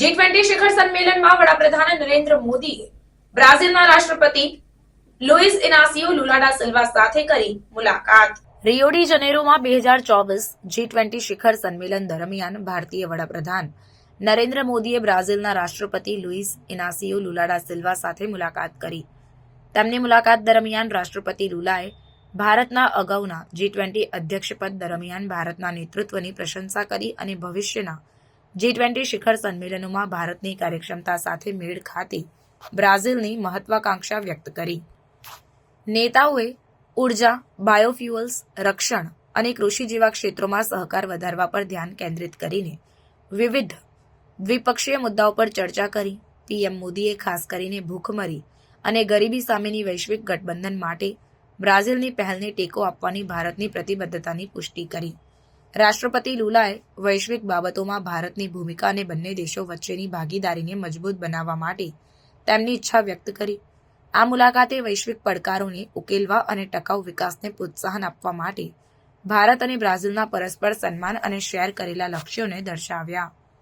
G twenty શિખર સંમેલનમાં વડાપ્રધાન નરેન્દ્ર મોદીએ બ્રાઝિલના રાષ્ટ્રપતિ લુઇસ ઇનાસિયો લુલાડા સિલ્વા સાથે કરી મુલાકાત. રિયો જનેરોમાં બે હજાર ચોવીસ જી ટ્વેન્ટી શિખર સંમેલન દરમિયાન ભારતીય વડાપ્રધાન નરેન્દ્ર મોદીએ બ્રાઝિલના રાષ્ટ્રપતિ લુઇસ ઇનાસિયો લુલાડા સિલ્વા સાથે મુલાકાત કરી. તેમની મુલાકાત દરમિયાન રાષ્ટ્રપતિ લુલાએ ભારતના અગાઉના જી ટ્વેન્ટી અધ્યક્ષપદ દરમિયાન ભારતના નેતૃત્વની પ્રશંસા કરી અને ભવિષ્યના જી ટ્વેન્ટી શિખર સંમેલનોમાં ભારતની કાર્યક્ષમતા સાથે મેળ ખાતી બ્રાઝિલની મહત્વાકાંક્ષા વ્યક્ત કરી. નેતાઓએ ઊર્જા બાયોફ્યુઅલ્સ રક્ષણ અને કૃષિ જેવા ક્ષેત્રોમાં સહકાર વધારવા પર ધ્યાન કેન્દ્રિત કરીને વિવિધ દ્વિપક્ષીય મુદ્દાઓ પર ચર્ચા કરી. પીએમ મોદીએ ખાસ કરીને ભૂખમરી અને ગરીબી સામેની વૈશ્વિક ગઠબંધન માટે બ્રાઝિલની પહેલને ટેકો આપવાની ભારતની પ્રતિબદ્ધતાની પુષ્ટિ કરી. રાષ્ટ્રપતિ લુલાએ વૈશ્વિક બાબતોમાં ભારતની ભૂમિકા અને બંને દેશો વચ્ચેની ભાગીદારીને મજબૂત બનાવવા માટે તેમની ઈચ્છા વ્યક્ત કરી. આ મુલાકાતે વૈશ્વિક પડકારોને ઉકેલવા અને ટકાઉ વિકાસને પ્રોત્સાહન આપવા માટે ભારત અને બ્રાઝિલના પરસ્પર સન્માન અને શેર કરેલા લક્ષ્યોને દર્શાવ્યા.